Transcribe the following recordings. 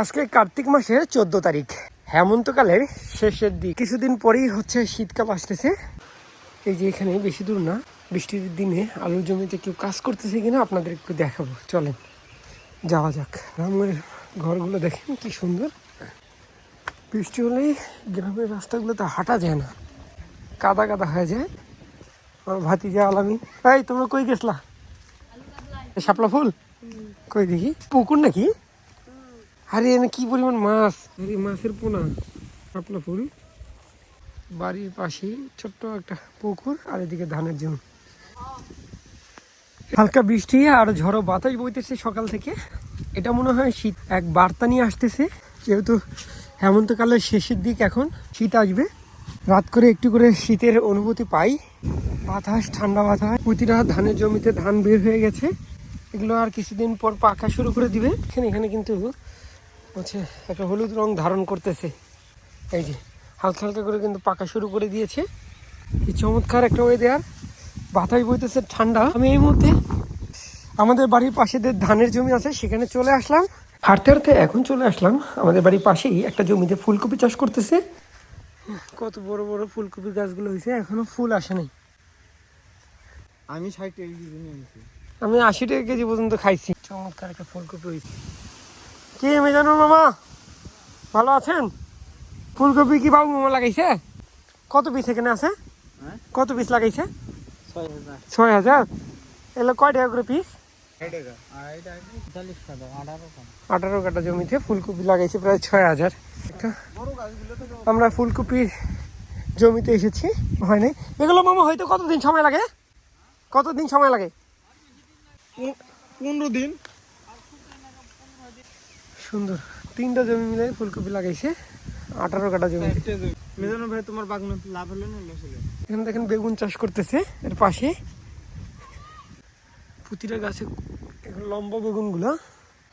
আজকে কার্তিক মাসের চোদ্দ তারিখ। হেমন্তকালের শেষের দিক। কিছুদিন পরেই হচ্ছে শীতকাল আসতেছে। এই যে এখানে বেশি দূর না, বৃষ্টির দিনে আলুর জমিতে কেউ কাজ করতেছে কিনা আপনাদের একটু দেখাবো। চলেন, যাওয়া যাক। গ্রামের ঘরগুলো দেখেন কি সুন্দর। বৃষ্টি হলেই গ্রামের রাস্তাগুলোতে হাঁটা যায় না। কাদা কাদা হয়ে যায়। আমার ভাতিজা আলামিন। এই, তোমরা কই গেছলা? শাপলা ফুল? কই দেখি? পুকুর নাকি? আরে এনে কি পরিমাণ মাছ? আরে মাছের পোনা শাপলা ফুল। বাড়ির পাশেই ছোট্ট একটা পুকুর আর এদিকে ধানের জমি। হালকা বৃষ্টি আর ঝড়ো বাতাস বইতেছে সকাল থেকে। এটা মনে হয় শীত। এক বার্তা নিয়ে আসতেছে যেহেতু হেমন্তকালের শেষের দিক এখন শীত আসবে। রাত করে একটু করে শীতের অনুভূতি পাই। বাতাস ঠান্ডা বাতাস। প্রতিটা ধানের জমিতে ধান বের হয়ে গেছে। এগুলো আর কিছুদিন পর পাকা শুরু করে দিবে। এখানে এখানে কিন্তু হচ্ছে একটা হলুদ রং ধারণ করতেছে। এই যে হালকা হালকা করে কিন্তু পাকা শুরু করে দিয়েছে। কি চমৎকার একটা ওয়েদার বাতাস বইতেছে ঠান্ডা। আমি এই মুহূর্তে আমাদের বাড়ির পাশে যে ধানের জমি আছে সেখানে চলে আসলাম। হাঁটতে হাঁটতে এখন চলে আসলাম। আমাদের বাড়ির পাশেই একটা জমিতে ফুলকপি চাষ করতেছে। কত বড় বড় ফুলকপির গাছগুলো হয়েছে এখনও ফুল আসে নাই। আমি ষাট টাকা কেজি আমি আশি টাকা কেজি পর্যন্ত খাইছি। চমৎকার একটা ফুলকপি হয়েছে। কি মেজানুর মামা? ভালো আছেন? ফুলকপি কি বাবু মামা লাগাইছে? কত পিস এখানে আছে? হ্যাঁ? কত পিস লাগাইছে? ছয় হাজার। এগুলো কয় টাকা করে পিস? আঠারো কাটা জমিতে ফুলকপি লাগাইছে প্রায় ছয় হাজার। আমরা ফুলকপির জমিতে এসেছি হয় নাই? এগুলো মামা হয়তো কতদিন সময় লাগে? কতদিন সময় লাগে? পনেরো দিন। সুন্দর। তিনটা জমি মিলে ফুলকপি লাগাইছে আঠারো কাটা জমি। মেজানো ভাই তোমার বাগানে লাভ হলো না লস হলো? এখানে দেখেন বেগুন চাষ করতেছে এর পাশে। প্রতিটা গাছে লম্বা বেগুনগুলো।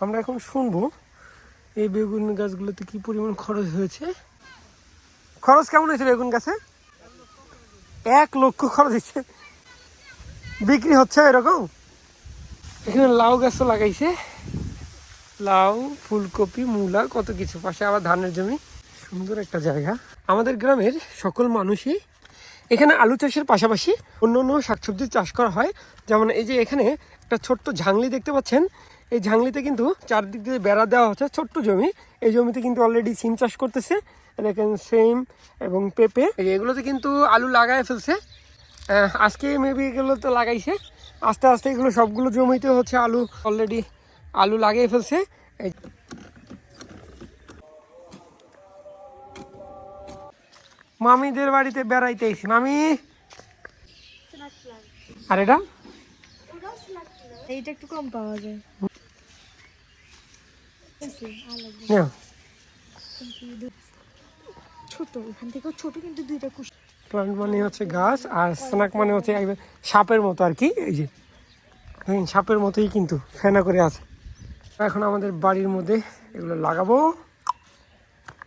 আমরা এখন শুনব এই বেগুন গাছগুলোতে কি পরিমাণ খরচ হয়েছে? খরচ কেমন হয়েছে বেগুন গাছে? এক লক্ষ খরচ হয়েছে। বিক্রি হচ্ছে এরকম? এখানে লাউ গাছও লাগাইছে। লাউ, ফুলকপি, মূলা, কত কিছু। পাশে আবার ধানের জমি। সুন্দর একটা জায়গা। আমাদের গ্রামের সকল মানুষই এখানে আলু চাষের পাশাপাশি অন্য অন্য শাকসবজির চাষ করা হয়। যেমন এই যে এখানে একটা ছোট্ট ঝাংলি দেখতে পাচ্ছেন। এই ঝাংলিতে কিন্তু চারদিক দিয়ে বেড়া দেওয়া হচ্ছে, ছোট্ট জমি। এই জমিতে কিন্তু অলরেডি সিম চাষ করতেছে। দেখেন সেম এবং পেঁপে। এগুলোতে কিন্তু আলু লাগায় ফেলছে। আজকে মেবি এগুলো তো লাগাইছে। আস্তে আস্তে এগুলো সবগুলো জমিতে হচ্ছে আলু অলরেডি আলু লাগিয়ে ফেলছে। মামিদের বাড়িতে বেড়াইতে এসি মামি? আর এটা? এইটা একটু কম পাওয়া যায়। ছোট এখান থেকেও ছোট কিন্তু দুইটা কুশ প্লান্ট মানে হচ্ছে গাছ আর স্নাক মানে হচ্ছে সাপের মতো আর কি এই যে। সাপের মতোই কিন্তু ফেনা করে আছে। এখন আমাদের বাড়ির মধ্যে এগুলো লাগাবো।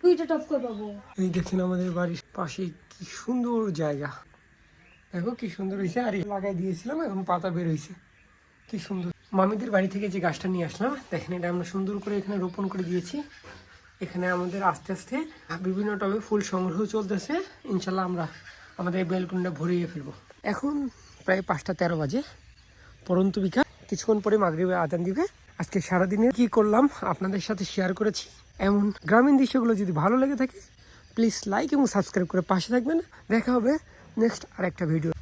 দুইটা টপ করে পাবো। এই দেখেন আমাদের বাড়ির পাশে কি সুন্দর জায়গা। দেখো কি সুন্দর হয়েছে আর এই লাগাই দিয়েছিলাম এখন পাতা বের হয়েছে। কি সুন্দর। মামিদের বাড়ি থেকে যে গাছটা নিয়ে আসলাম দেখেন এটা আমরা সুন্দর করে এখানে রোপণ করে দিয়েছি। এখানে আমাদের আস্তে আস্তে বিভিন্ন টবে ফুল সংগ্রহ চলতেছে। ইনশাল্লাহ আমরা আমাদের বেলকুনটা ভরিয়ে ফেলব। এখন প্রায় পাঁচটা তেরো বাজে। পরন্তু বিকাল। কিছুক্ষণ পরে মাগরিবে আদান দিবে। আজকে সারাদিনে কি করলাম আপনাদের সাথে শেয়ার করেছি। এমন গ্রামীণ দৃশ্যগুলো যদি ভালো লেগে থাকে প্লিজ লাইক এবং সাবস্ক্রাইব করে পাশে থাকবেন। দেখা হবে নেক্সট আরেকটা ভিডিও